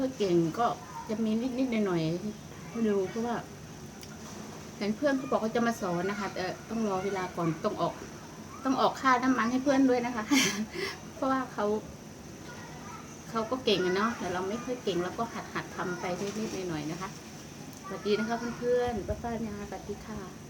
ค่อยเก่งก็จะมีนิดนิดๆหน่อยๆให้ดูเพราะว่าเห็นเพื่อนเขาบอกเขาจะมาสอนนะคะ แต่ต้องรอเวลาก่อนต้องออก ต้องออกค่าน้ำมันให้เพื่อนด้วยนะคะ เพราะว่าเขาเขาก็เก่งะเนาะแต่เราไม่ค่อยเก่งเราก็หัดหัดทำไปนิดๆหน่อยๆนะคะสวัสดีนะคะเพื่อนๆป้าป้าๆนาสวัสดีค่ะ